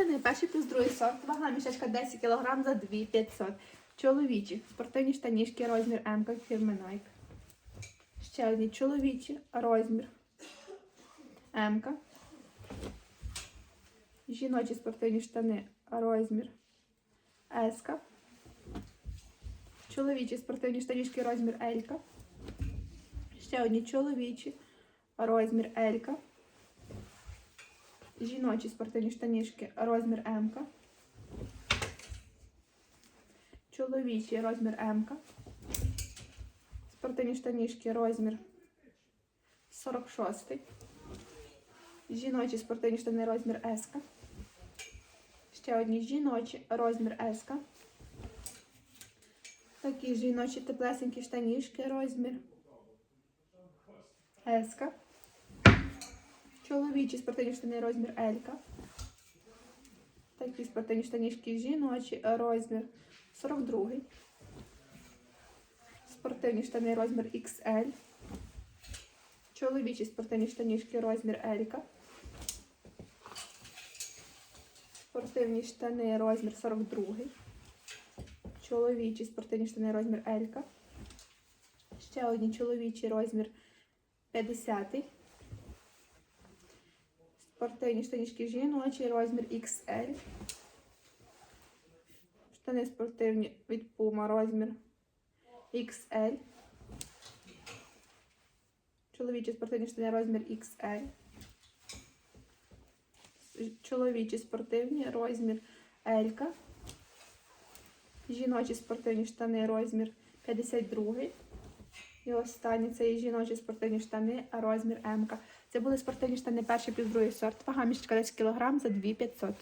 штани, перший плюс другий сорт, вага мішечка 10 кг за 2500. Чоловічі, спортивні штанішки, розмір М фірми Nike. Ще одні чоловічі, розмір М. Жіночі спортивні штани, розмір С. Чоловічі спортивні штанішки, розмір Л. Ще одні чоловічі, розмір Л. Жіночі спортивні штанішки, розмір М. Чоловічі розмір М. Спортивні штанішки, розмір 46. Жіночі спортивні штани, розмір С. Ще одні жіночі, розмір С. Такі жіночі теплесенькі штанішки, розмір С. Чоловічі спортивні штани, розмір L. Такі спортивні штанішки жіночі, розмір 42. Спортивні штани, розмір XL. Чоловічі спортивні штанішки, розмір L. Спортивні штани, розмір 42. Чоловічі спортивні штани, розмір L. Ще одні чоловічі розмір 50. Спортивні штанішки жіночі, розмір XL. Штани спортивні від Puma, розмір XL. Чоловічі спортивні штани, розмір XL. Чоловічі спортивні, розмір L. Жіночі спортивні штани, розмір 52. І останні це і жіночі спортивні штани, а розмір М. Це були спортивні штани перший плюс другий сорт. Вага між 10 кг за 2500.